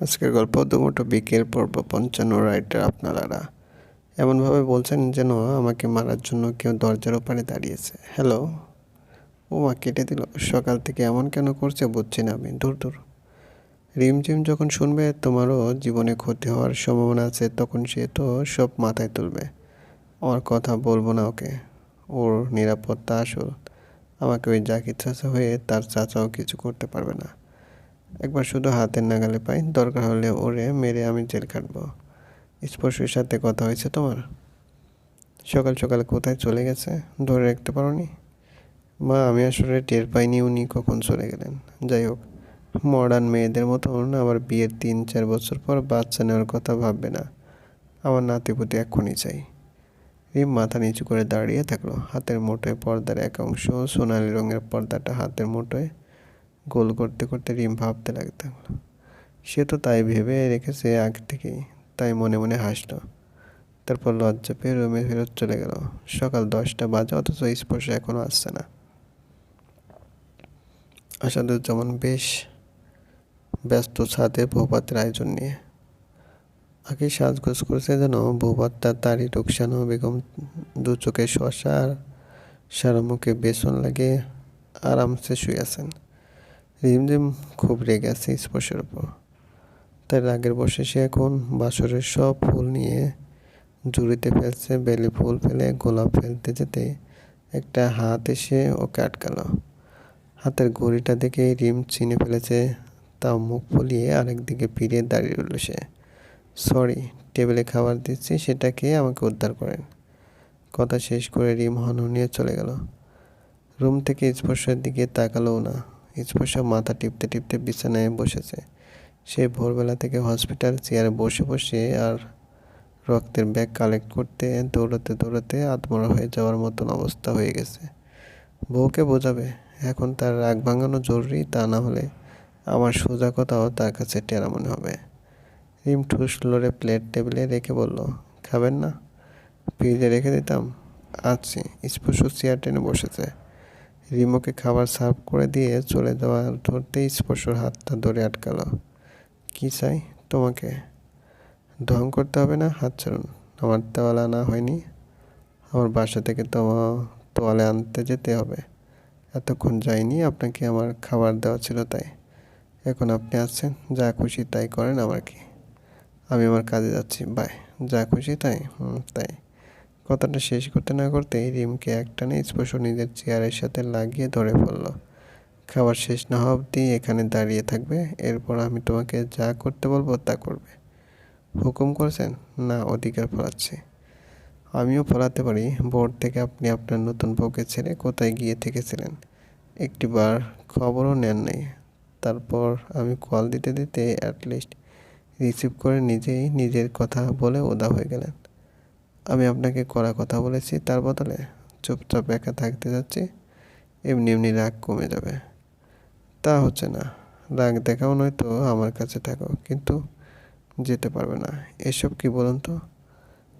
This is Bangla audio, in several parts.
আজকের গল্প দুমুটো বিকেল পর্ব পঞ্চান্ন রাইটার আপনারা এমনভাবে বলছেন যেন আমাকে মারার জন্য কেউ দরজার ওপারে দাঁড়িয়েছে। হ্যালো? ও মা কেটে দিল। সকাল থেকে এমন কেন করছে বুঝছি না আমি। দূর দূর। রিমঝিম যখন শুনবে তোমারও জীবনে ক্ষতি হওয়ার সম্ভাবনা আছে, তখন সে তো সব মাথায় তুলবে। ওর কথা বলব না ওকে। ওর নিরাপত্তা আসল। আমাকে ওই জাকির চাচা হয়ে তার চাচাও কিছু করতে পারবে না। একবার শুধু হাতের নাগালে পাই। দরকার হলে ওরে মেরে আমি জেল কাটবো স্পর্শের সাথে কথা হয়েছে তোমার? সকাল সকাল কোথায় চলে গেছে? ধরে রাখতে পারোনি? মা, আমি আসলে টের পাইনি উনি কখন চলে গেলেন। যাই হোক মডার্ন মেয়েদের মতন আবার বিয়ের তিন, চার বছর পর বাচ্চা নেওয়ার কথা ভাববে না। আমার নাতিপুতি এক্ষুনি চাই রিম মাথা নিচু করে দাঁড়িয়ে থাকল। হাতের মুঠোয় পর্দার এক অংশ সোনালি রঙের পর্দাটা হাতের মুঠোয় গোল করতে করতে রিম ভাবতে লাগতে সে তো তাই ভেবে রেখেছে আগে থেকেই, তাই মনে মনে হাসলো। তারপর লজ্জা পেয়ে রুমে ফেরত চলে গেল। সকাল দশটা বাজে, অথচ স্পর্শ এখনও আসছে না। আসাদুজ্জামান বেশ ব্যস্ত ছাদে বৌভাতের আয়োজন নিয়ে। আগে সাজগোজ করেছে যেন বৌভাতটা তারই রুকসানো, বেগম দু চোখে শশা আর সারা মুখে বেসন লাগে আরামসে শুয়ে আছেন। রিমঝিম খুব রেগে আছে স্পর্শের ওপর তাই রাগের বসে সে এখন বাসরের সব ফুল নিয়ে জুড়িতে ফেলছে, বেলি ফুল ফেলে, গোলাপ ফেলতে যেতে। একটা হাত এসে ওকে আটকালো। হাতের ঘড়িটা দেখে রিম চিনে ফেলেছে, তাও মুখ ফুলিয়ে আরেক দিকে ফিরে দাঁড়িয়ে রইল সে। সরি, টেবিলে খাবার দিচ্ছি, সেটাকে আমাকে উদ্ধার করেন। কথা শেষ করে রিম হন নিয়ে চলে গেল। রুম থেকে স্পর্শের দিকে তাকালোও না। স্পর্শ মাথা টিপতে টিপতে বিছানায় বসেছে। সে ভোরবেলা থেকে হসপিটাল চেয়ারে বসে বসে আর রক্তের ব্যাগ কালেক্ট করতে, দৌড়াতে দৌড়াতে আত্মরা হয়ে যাওয়ার মতন অবস্থা হয়ে গেছে। বউকে বোঝাবে, এখন তার রাগ ভাঙানো জরুরি তা না হলে আমার সোজা কথাও তার কাছে টেরা মনে হবে। রিম ঠুস লড়ে প্লেট টেবিলে রেখে বলল, খাবেন না? ফ্রিজে রেখে দিতাম। আছি স্পর্শ চেয়ার টেনে বসেছে। রিমোকে খাবার সার্ভ করে দিয়ে চলে যাওয়া ধরতেই স্পর্শর হাতটা ধরে আটকালো। কি চাই তোমাকে? ঢং করতে হবে না? হাত ছাড়ুন। আমার তোয়ালে আনা হয়নি। আমার বাসা থেকে তোমা তোয়ালে আনতে যেতে হবে। এতক্ষণ যাইনি, আপনাকে আমার খাবার দেওয়া ছিল তাই। এখন আপনি আছেন যা খুশি তাই করেন আমার কি আমি আমার কাজে যাচ্ছি। বাই, যা খুশি তাই তাই। কথাটা শেষ করতে না করতেই রিমকে একটানে স্পর্শ নিজের চেয়ারের সাথে লাগিয়ে ধরে ফেলল। খাবার শেষ না হওয়া অবধি এখানে দাঁড়িয়ে থাকবে, এরপর আমি তোমাকে যা করতে বলব তা করবে। হুকুম করেছেন? না, অধিকার ফলাচ্ছি। আমিও ফলাতে পারি। বোর্ড থেকে আপনি আপনার নতুন বউকে ছেড়ে কোথায় গিয়ে থেকেছিলেন? একটিবার খবরও নেন নাই। তারপর আমি কল দিতে দিতে অ্যাটলিস্ট রিসিভ করে নিজেই নিজের কথা বলে ওদা হয়ে গেলেন। আমি আপনাকে কড়া কথা বলেছি, তার বদলে চুপচাপ একা থাকতে যাচ্ছি, এমনি এমনি রাগ কমে যাবে। তা হচ্ছে না, রাগ দেখাও নয়তো আমার কাছে থাকো, কিন্তু যেতে পারবে না। এসব কি বলুন তো?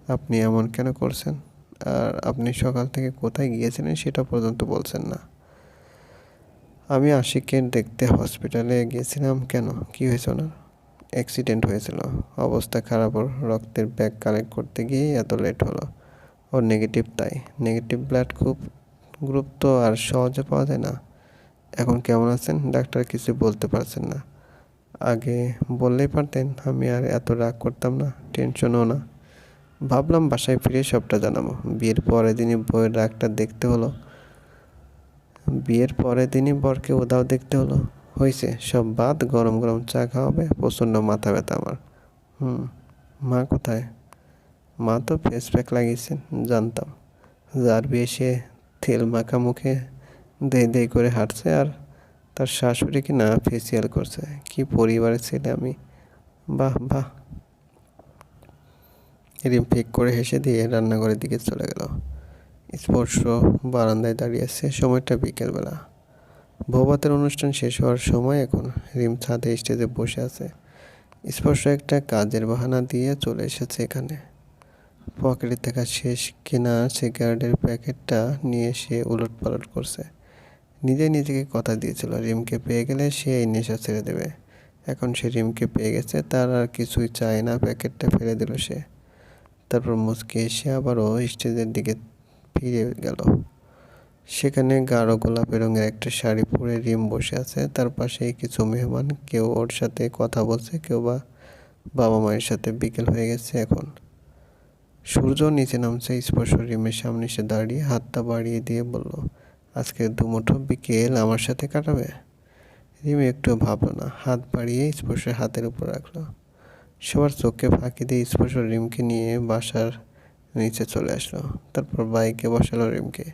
আপনি এমন কেন করছেন? আর আপনি সকাল থেকে কোথায় গিয়েছিলেন সেটা পর্যন্ত বলছেন না। আমি আশিককে দেখতে হসপিটালে গিয়েছিলাম, কেন? কি হয়েছে ওনার? অ্যাক্সিডেন্ট হয়েছিল। অবস্থা খারাপ, ওর রক্তের ব্যাগ কালেক্ট করতে গিয়ে এত লেট হলো। ওর নেগেটিভ তাই। নেগেটিভ ব্লাড খুব গ্রুপ তো আর সহজে পাওয়া যায় না। এখন কেমন আছেন? ডাক্তার কিছু বলতে পারছেন না। আগে বললেই পারতেন, আমি আর এত রাগ করতাম না টেনশনও না। ভাবলাম বাসায় ফিরে সবটা জানাব। বিয়ের পরের দিনই বইয়ের রাগটা দেখতে হলো। বিয়ের পরের দিনই বরকে ওদাও দেখতে হলো। হয়েছে, সব বাদ, গরম গরম চা খাওয়াবে, প্রচণ্ড মাথা ব্যথা আমার। হুম, মা কোথায়? মা তো ফেস প্যাক লাগিয়েছেন, জানতাম। যার বিয়ে সে তেল মাখা মুখে দেই দেই করে হাঁটছে আর তার শাশুড়ি কি না ফেসিয়াল করছে? কি পরিবারের ছেলে আমি? বাহ বাহ। রিম ফেক করে হেসে দিয়ে রান্নাঘরের দিকে চলে গেল। স্পর্শ বারান্দায় দাঁড়িয়ে আছে, সময়টা বিকেলবেলা। ভবাতের অনুষ্ঠান শেষ হওয়ার সময় এখন রিম ছাদে স্টেজে বসে আছে। স্পর্শ একটা কাজের বাহানা দিয়ে চলে এসেছে এখানে। পকেটে থাকা শেষ কেনা সিগারেটের প্যাকেটটা নিয়ে সে উলট পালট করছে। নিজে নিজেকে কথা দিয়েছিল, রিমকে পেয়ে গেলে সে এই নেশা ছেড়ে দেবে। এখন সে রিমকে পেয়ে গেছে, তার আর কিছুই চায় না, প্যাকেটটা ফেলে দিল সে। তারপর মুচকে এসে আবারও স্টেজের দিকে ফিরে গেল। সেখানে গাঢ় গোলাপি রঙের একটা শাড়ি পরে রিম বসে আছে। তার পাশেই কিছু মেহমান, কেউ ওর সাথে কথা বলছে, কেউ বা বাবা মায়ের সাথে বিকেল হয়ে গেছে এখন। সূর্য নিচে নামছে, স্পর্শ রিমের সামনে এসে দাঁড়িয়ে হাতটা বাড়িয়ে দিয়ে বলল, আজকে দুমুঠো বিকেল আমার সাথে কাটাবে? রিম একটু ভাবলো না, হাত বাড়িয়ে স্পর্শের হাতের উপর রাখল। সবার চোখে ফাঁকি দিয়ে স্পর্শ রিমকে নিয়ে বাসার নিচে চলে আসলো। তারপর বাইকে বসালো রিমকে।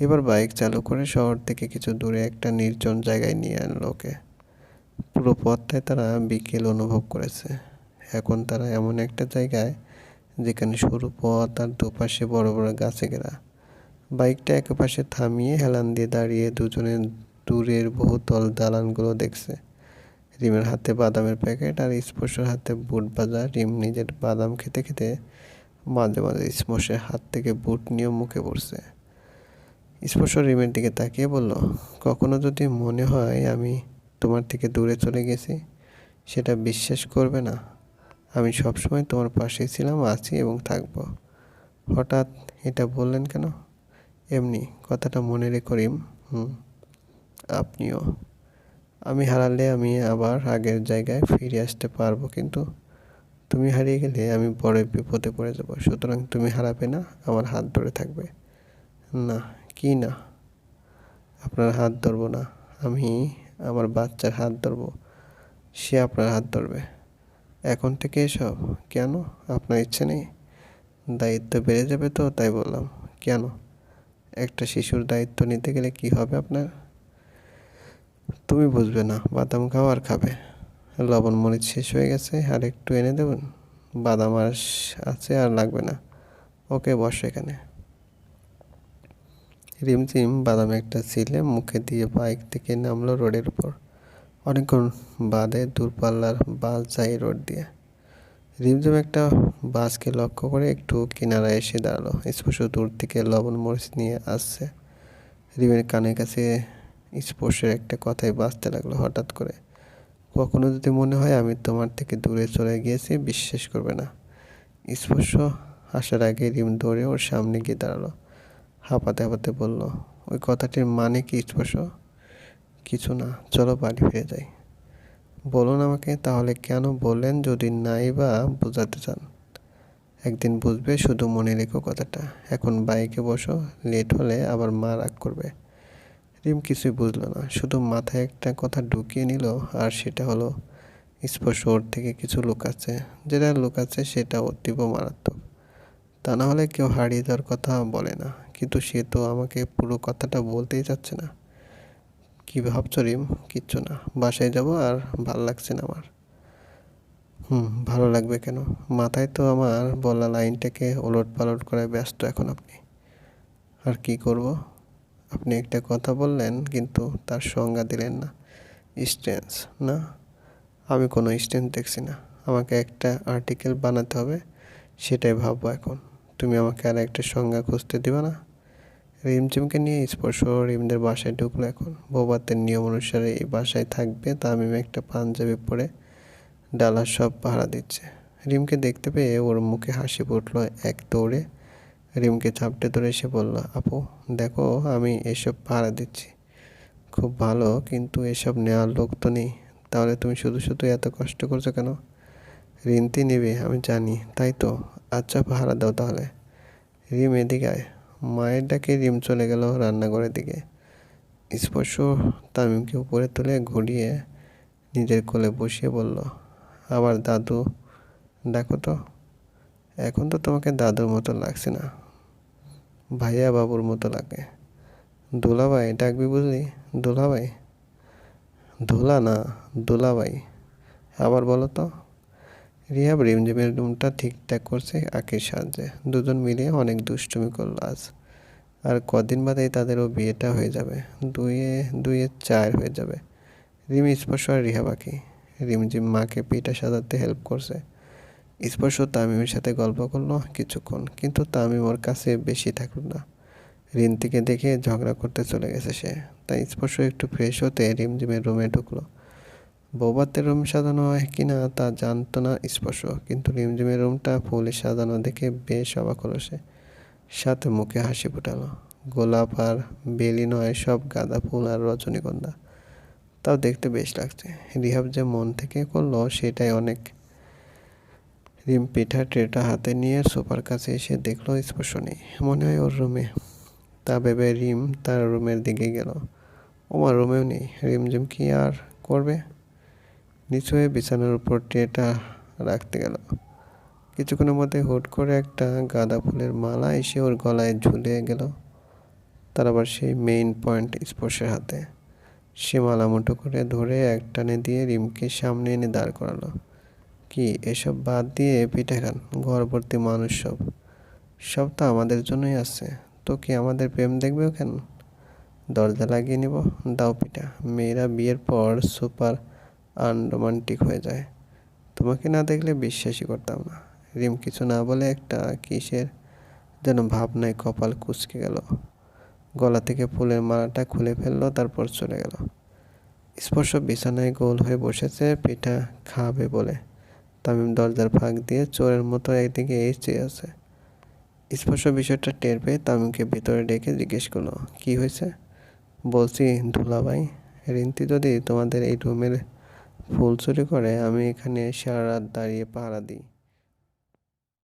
এবার বাইক চালু করে শহর থেকে কিছু দূরে একটা নির্জন জায়গায় নিয়ে আনলো ওকে। পুরো পথটায় তারা বিকেল অনুভব করেছে। এখন তারা এমন একটা জায়গায় যেখানে সরু পথ আর দুপাশে বড় বড় গাছে ঘেরা। বাইকটা একপাশে থামিয়ে হেলান দিয়ে দাঁড়িয়ে দুজনে দূরের বহুতল দালানগুলো দেখছে। রিমের হাতে বাদামের প্যাকেট আর স্পর্শের হাতে বুট বাজা। রিম নিজের বাদাম খেতে খেতে মাঝে মাঝে স্পর্শের হাত থেকে বুট নিয়ে মুখে পড়ছে। স্পর্শ রিমের দিকে তাকিয়ে বলল, কখনো যদি মনে হয় আমি তোমার থেকে দূরে চলে গেছি, সেটা বিশ্বাস করবে না। আমি সবসময় তোমার পাশেই ছিলাম, আছি এবং থাকব। হঠাৎ এটা বললেন কেন? এমনি, কথাটা মনে রেখো রিম। হুম, আপনিও। আমি হারালে আমি আবার আগের জায়গায় ফিরে আসতে পারব, কিন্তু তুমি হারিয়ে গেলে আমি বড় বিপদে পড়ে যাব। সুতরাং তুমি হারাবে না, আমার হাত ধরে থাকবে। না কি না? আপনার হাত ধরবো না। আমি আমার বাচ্চার হাত ধরবো। সে আপনার হাত ধরবে। এখন থেকে এসব? কেন? আপনার ইচ্ছে নেই? দায়িত্ব বেড়ে যাবে তো, তাই বললাম। কেন? একটা শিশুর দায়িত্ব নিতে গেলে কি হবে আপনার? তুমি বুঝবে না। বাদাম খাও আর খাবে। লবণ মরিচ শেষ হয়ে গেছে। আর একটু এনে দেবেন? বাদাম আর আছে আর লাগবে না। ওকে, বসো এখানে। রিমঝিম বাদাম একটা ছিলে মুখে দিয়ে বাইক থেকে নামলো রোডের উপর। অনেকক্ষণ বাদে দূরপাল্লার বাস যায় রোড দিয়ে। রিমঝিম একটা বাসকে লক্ষ্য করে একটু কিনারা এসে দাঁড়াল। স্পর্শ দূর থেকে লবণ মরিচ নিয়ে আসছে। রিমের কানের কাছে স্পর্শের একটা কথাই বাঁচতে লাগল হঠাৎ করে। কখনো যদি মনে হয় আমি তোমার থেকে দূরে চলে গিয়েছি, বিশ্বাস করবে না। স্পর্শ আসার আগে রিম দৌড়ে ওর সামনে গিয়ে দাঁড়াল। হাঁপাতে হাঁপাতে বলল, ওই কথাটির মানে কি স্পর্শ? কিছু না, চলো বাড়ি ফিরে যাই। বলুন আমাকে, তাহলে কেন বললেন যদি নাই বা বোঝাতে চান? একদিন বুঝবে, শুধু মনে রেখো কথাটা। এখন বাইকে বসো, লেট হলে আবার মা রাগ করবে। রিম কিছুই বুঝলো না, শুধু মাথায় একটা কথা ঢুকিয়ে নিল, আর সেটা হলো, স্পর্শ ওর থেকে কিছু লুকাচ্ছে। যেটা লুকাচ্ছে সেটা অতীব মারাত্মক। তা না হলে কেউ হারিয়ে যাওয়ার কথা বলে না। কিন্তু সে তো আমাকে পুরো কথাটা বলতেই চাচ্ছে না। কী ভাবছ রিম? কিচ্ছু না। বাসায় যাব আর ভালো লাগছে না আমার। হুম, ভালো লাগবে কেন? মাথায় তো আমার বলা লাইনটাকে ওলট পালট করে ব্যস্ত এখন আপনি। আর কি করব? আপনি একটা কথা বললেন, কিন্তু তার সংজ্ঞা দিলেন না। স্ট্রেন্স না? আমি কোনো স্ট্রেন্স দেখছি না। আমাকে একটা আর্টিকেল বানাতে হবে, সেটাই ভাববো এখন। তুমি আমাকে আর একটা সংজ্ঞা খুঁজতে দিবে না? রিমঝিমকে নিয়ে স্পর্শ রিমদের বাসায় ঢুকলো এখন। বৌবাতের নিয়ম অনুসারে এই বাসায় থাকবে, তামিম একটা পাঞ্জাবি পরে ডালা সব পাহারা দিচ্ছে। রিমকে দেখতে পেয়ে ওর মুখে হাসি ফুটলো এক দৌড়ে। রিমকে ঝাপটে ধরে এসে বলল, আপু, দেখো, আমি এসব পাহারা দিচ্ছি। খুব ভালো, কিন্তু এসব নেওয়ার লোক তো নেই। তাহলে তুমি শুধু শুধু এত কষ্ট করছ কেন? রিন্তি নেবে, আমি জানি, তাই তো। আচ্ছা পাহারা দাও তাহলে। রিম এদিকে আয়। মায়ের ডাকে রিম চলে গেল রান্নাঘরের দিকে। স্পর্শ তামিমকে উপরে তুলে ঘুরিয়ে নিজের কোলে বসিয়ে বলল, আবার দাদু, ডাকো তো। এখন তো তোমাকে দাদুর মতো লাগছে না, ভাইয়া বাবুর মতো লাগে। দোলাভাই, ডাকবি বুঝলি? দোলাভাই? ধোলা না, দোলাভাই। আবার বলো তো। রিহাব রিমঝিমের রুমটা ঠিকঠাক করছে আঁকির সাহায্যে। দুজন মিলে অনেক দুষ্টুমি করল আজ। আর কদিন বাদেই তাদেরও বিয়েটা হয়ে যাবে। দুইয়ে দুইয়ে চার হয়ে যাবে। রিম, স্পর্শ আর রিহাব আঁকি রিমঝিম মাকে পিঠা সাজাতে হেল্প করছে। স্পর্শ তামিমের সাথে গল্প করল কিছুক্ষণ, কিন্তু তামিম ওর কাছে বেশি থাকল না। রিন্তিকে দেখে ঝগড়া করতে চলে গেছে সে। তাই স্পর্শ একটু ফ্রেশ হতে রিমঝিমের রুমে ঢুকলো। বৌবাতের রুম সাজানো হয় কিনা তা জানতো না স্পর্শ, কিন্তু রিমঝিমের রুমটা ফুলে সাজানো দেখে বেশ অবাক হলো সে। সাথে মুখে হাসি ফুটালো। গোলাপ আর বেলি নয় সব গাঁদা ফুল আর রজনীগন্ধা। তাও দেখতে বেশ লাগছে। রিহাব যে মন থেকে করল সেটাই অনেক। রিম পিঠা ট্রেটা হাতে নিয়ে সোফার কাছে এসে দেখল স্পর্শ নেই। মনে হয় ওর রুমে। তা ভেবে রিম তার রুমের দিকে গেল। ওমার রুমেও নেই। রিমঝিম কি আর করবে? নিচু হয়ে বিছানার উপর ট্রেটা রাখতে গেল। কিছুক্ষণের মধ্যে হুট করে একটা গাঁদা ফুলের মালা এসে ওর গলায় ঝুলে গেল, তার আবার সেই মেইন পয়েন্ট স্পর্শের হাতে। সে মালা মুঠো করে ধরে এক টানে দিয়ে রিমকে সামনে এনে দাঁড় করালো। কি, এসব বাদ দিয়ে পিঠে খান ঘর ভর্তি মানুষ সব। সব তো আমাদের জন্যই আছে, তো কি আমাদের প্রেম দেখবেও কেন? দরজা লাগিয়ে নিব, দাও পিঠা। মেয়েরা বিয়ের পর সুপার আনরোমান্টিক হয়ে যায়। তোমাকে না দেখলে বিশ্বাসই করতাম না। রিম কিছু না বলে একটা কিসের যেন ভাবনায় কপাল কুচকে গেল। গলা থেকে ফুলের মালাটা খুলে ফেলল, তারপর চলে গেল। স্পর্শ বিছানায় গোল হয়ে বসেছে, পিঠা খাবে বলে। তামিম দরজার ফাঁক দিয়ে চোরের মতো একদিকে এই চেয়ে আছে। স্পর্শ বিষয়টা টের পেয়ে তামিমকে ভিতরে ডেকে জিজ্ঞেস করল, কি হয়েছে? বলছি ধুলাভাই রিন্তি যদি তোমাদের এই রুমের ফুল চুরি করে আমি এখানে সারা রাত দাঁড়িয়ে পাহারা দিই।